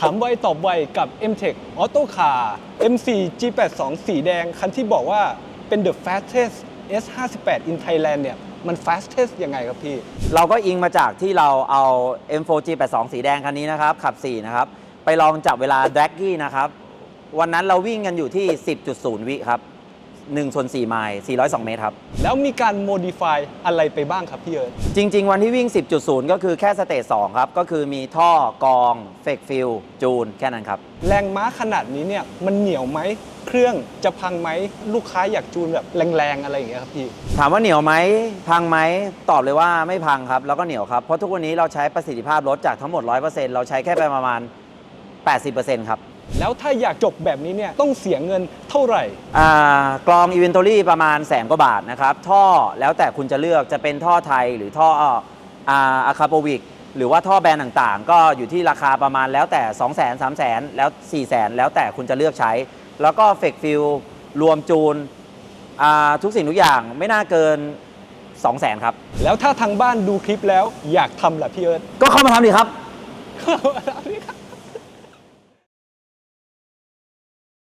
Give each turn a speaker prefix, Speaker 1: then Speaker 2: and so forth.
Speaker 1: ถามไวตอบไวกับ M-Tech Auto Car M4 G82 สีแดง คันที่บอกว่าเป็น the fastest S58 in Thailand เนี่ยมัน fastest ยังไงครับพี่
Speaker 2: เราก็อิงมาจากที่เราเอา M4G82 สีแดงคันนี้นะครับ ขับ 4 นะครับ ไปลองจับเวลา d r a g กี้นะครับ วันนั้นเราวิ่งกันอยู่ที่ 10.0 วิครับ 1ส่วน4ไมล์402 เมตรครับ
Speaker 1: แล้วมีการ modify อะไรไปบ้างครับพี่เอิร์ธ
Speaker 2: จริง ๆ วันที่วิ่ง 10.0 ก็คือแค่สเตจ2ครับ ก็คือมีท่อกรองเฟกฟิลจูน แค่นั้นครับ
Speaker 1: แรงม้าขนาดนี้เนี่ยมันเหนียวไหมเครื่องจะพังไหมลูกค้าอยากจูนแบบแรงๆอะไรอย่างเงี้ยครับพี่
Speaker 2: ถามว่าเหนียวไหมพังไหมตอบเลยว่าไม่พังครับแล้วก็เหนียวครับเพราะทุกวันนี้เราใช้ประสิทธิภาพรถจากทั้งหมด 100%เราใช้แค่ไปประมาณ 80%ครับ
Speaker 1: แล้วถ้าอยากจบแบบนี้เนี่ยต้องเสียเงินเท่าไหร่
Speaker 2: อ่ากรองอีเวนทอรี่ประมาณแสนกว่าบาทนะครับ ท่อแล้วแต่คุณจะเลือกจะเป็นท่อไทยหรือท่ออ่าอะคาโปวิกหรือว่าท่อแบรนด์ต่างๆ ก็อยู่ที่ราคาประมาณแล้วแต่ 2 0 0 0 0 0 3 0 0 0 0แล้ว 4 0 0 0 0 แล้วแต่คุณจะเลือกใช้ แล้วก็เฟกฟิลรวมจูนอ่าทุกสิ่งทุกอย่างไม่น่าเกิน 2 0 0 0 0 0 ครับ
Speaker 1: แล้วถ้าทางบ้านดูคลิปแล้วอยากทำล่ะพี่เอิร์ธ
Speaker 2: ก็เข้ามาทำดีครับ
Speaker 1: นี่ครับ